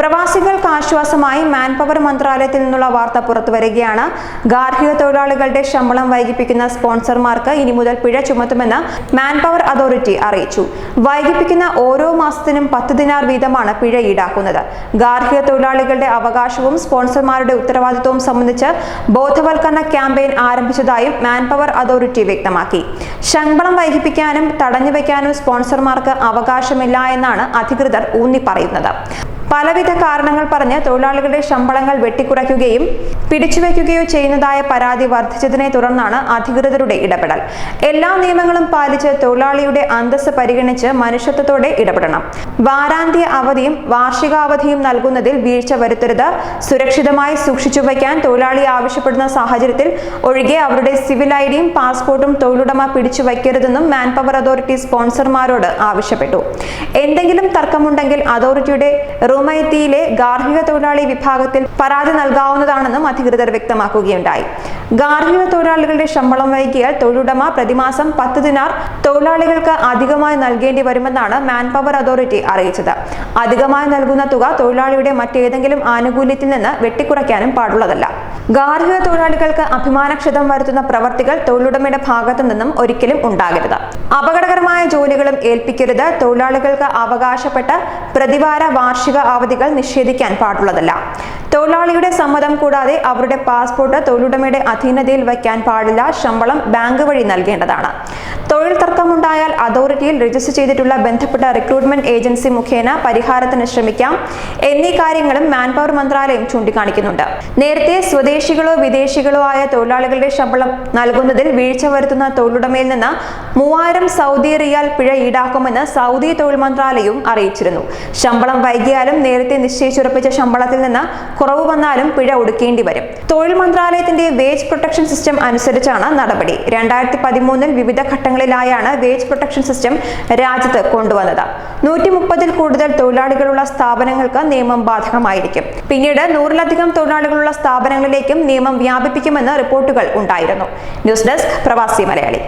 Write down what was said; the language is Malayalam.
പ്രവാസികൾക്ക് ആശ്വാസമായി മാൻപവർ മന്ത്രാലയത്തിൽ നിന്നുള്ള വാർത്ത പുറത്തുവരികയാണ്. ഗാർഹിക തൊഴിലാളികളുടെ ശമ്പളം വൈകിപ്പിക്കുന്ന സ്പോൺസർമാർക്ക് ഇനി മുതൽ പിഴ ചുമത്തുമെന്ന് മാൻപവർ അതോറിറ്റി അറിയിച്ചു. വൈകിപ്പിക്കുന്ന ഓരോ മാസത്തിനും പത്ത് ദിനാർ വീതമാണ് പിഴ ഈടാക്കുന്നത്. ഗാർഹിക തൊഴിലാളികളുടെ അവകാശവും സ്പോൺസർമാരുടെ ഉത്തരവാദിത്വവും സംബന്ധിച്ച് ബോധവൽക്കരണ ക്യാമ്പയിൻ ആരംഭിച്ചതായും മാൻപവർ അതോറിറ്റി വ്യക്തമാക്കി. ശമ്പളം വൈകിപ്പിക്കാനും തടഞ്ഞുവെക്കാനും സ്പോൺസർമാർക്ക് അവകാശമില്ല എന്നാണ് അധികൃതർ ഊന്നി പറയുന്നത് പലവിധ കാരണങ്ങൾ പറഞ്ഞ് തൊഴിലാളികളുടെ ശമ്പളങ്ങൾ വെട്ടിക്കുറയ്ക്കുകയും പിടിച്ചുവെക്കുകയോ ചെയ്യുന്നതായ പരാതി വർദ്ധിച്ചതിനെ തുടർന്നാണ് അധികൃതരുടെ ഇടപെടൽ. എല്ലാ നിയമങ്ങളും പാലിച്ച് തൊഴിലാളിയുടെ അന്തസ് പരിഗണിച്ച് മനുഷ്യത്വത്തോടെ ഇടപെടണം. വാരാന്ത്യ അവധിയും വാർഷികാവധിയും നൽകുന്നതിൽ വീഴ്ച വരുത്തരുത്. സുരക്ഷിതമായി സൂക്ഷിച്ചു വയ്ക്കാൻ തൊഴിലാളി ആവശ്യപ്പെടുന്ന സാഹചര്യത്തിൽ ഒഴികെ അവരുടെ സിവിൽ ഐഡിയും ഡിയും പാസ്പോർട്ടും തൊഴിലുടമ പിടിച്ചു വയ്ക്കരുതെന്നും മാൻ പവർ അതോറിറ്റി സ്പോൺസർമാരോട് ആവശ്യപ്പെട്ടു. എന്തെങ്കിലും തർക്കമുണ്ടെങ്കിൽ അതോറിറ്റിയുടെ റൂമൈത്തിയിലെ ഗാർഹിക തൊഴിലാളി വിഭാഗത്തിൽ പരാതി നൽകാവുന്നതാണെന്നും അധികൃതർ വ്യക്തമാക്കുകയുണ്ടായി. ഗാർഹിക തൊഴിലാളികളുടെ ശമ്പളം വൈകിയാൽ തൊഴിലുടമ പ്രതിമാസം പത്ത് ദിനാർ തൊഴിലാളികൾക്ക് അധികമായി നൽകേണ്ടി വരുമെന്നാണ് മാൻ പവർ അതോറിറ്റി അറിയിച്ചത്. അധികമായി നൽകുന്ന തുക തൊഴിലാളിയുടെ മറ്റേതെങ്കിലും ആനുകൂല്യത്തിൽ നിന്ന് വെട്ടിക്കുറയ്ക്കാനും പാടുള്ളതല്ല. ഗാർഹിക തൊഴിലാളികൾക്ക് അഭിമാനക്ഷതം വരുത്തുന്ന പ്രവർത്തികൾ തൊഴിലുടമയുടെ ഭാഗത്തു നിന്നും ഒരിക്കലും ഉണ്ടാകരുത്. അപകടകരമായ ജോലികളും ഏൽപ്പിക്കരുത്. തൊഴിലാളികൾക്ക് അവകാശപ്പെട്ട പ്രതിവാര വാർഷിക അവധികൾ നിഷേധിക്കാൻ പാടുള്ളതല്ല. തൊഴിലാളിയുടെ സമ്മതം കൂടാതെ അവരുടെ പാസ്പോർട്ട് തൊഴിലുടമയുടെ അധീനതയിൽ വയ്ക്കാൻ പാടില്ല. ശമ്പളം ബാങ്ക് വഴി നൽകേണ്ടതാണ്. തൊഴിൽ തർക്കമുണ്ടായാൽ അതോറിറ്റിയിൽ രജിസ്റ്റർ ചെയ്തിട്ടുള്ള ബന്ധപ്പെട്ട റിക്രൂട്ട്മെന്റ് ഏജൻസി മുഖേന പരിഹാരത്തിന് ശ്രമിക്കാം. എന്നീ കാര്യങ്ങളും മാൻ പവർ മന്ത്രാലയം ചൂണ്ടിക്കാണിക്കുന്നുണ്ട്. നേരത്തെ സ്വദേശികളോ വിദേശികളോ ആയ തൊഴിലാളികളുടെ ശമ്പളം നൽകുന്നതിൽ വീഴ്ച വരുത്തുന്ന തൊഴിലുടമയിൽ നിന്ന് മൂവായിരം സൗദി റിയാൽ പിഴ ഈടാക്കുമെന്ന് സൗദി തൊഴിൽ മന്ത്രാലയവും അറിയിച്ചിരുന്നു. ശമ്പളം വൈകിയാലും നേരത്തെ നിശ്ചയിച്ചുറപ്പിച്ച ശമ്പളത്തിൽ നിന്ന് കുറവ് വന്നാലും പിഴ ഒടുക്കേണ്ടി വരും. തൊഴിൽ മന്ത്രാലയത്തിന്റെ വേജ് പ്രൊട്ടക്ഷൻ സിസ്റ്റം അനുസരിച്ചാണ് നടപടി. രണ്ടായിരത്തി പതിമൂന്നിൽ വിവിധ ഘട്ടങ്ങളിലായാണ് വേജ് പ്രൊട്ടക്ഷൻ സിസ്റ്റം രാജ്യത്ത് കൊണ്ടുവന്നത്. നൂറ്റി മുപ്പതിൽ കൂടുതൽ തൊഴിലാളികളുള്ള സ്ഥാപനങ്ങൾക്ക് നിയമം ബാധകമായിരിക്കും. പിന്നീട് നൂറിലധികം തൊഴിലാളികളുള്ള സ്ഥാപനങ്ങളിലേക്കും നിയമം വ്യാപിപ്പിക്കുമെന്ന് റിപ്പോർട്ടുകൾ ഉണ്ടായിരുന്നു. ന്യൂസ് ഡെസ്ക് പ്രവാസി മലയാളി.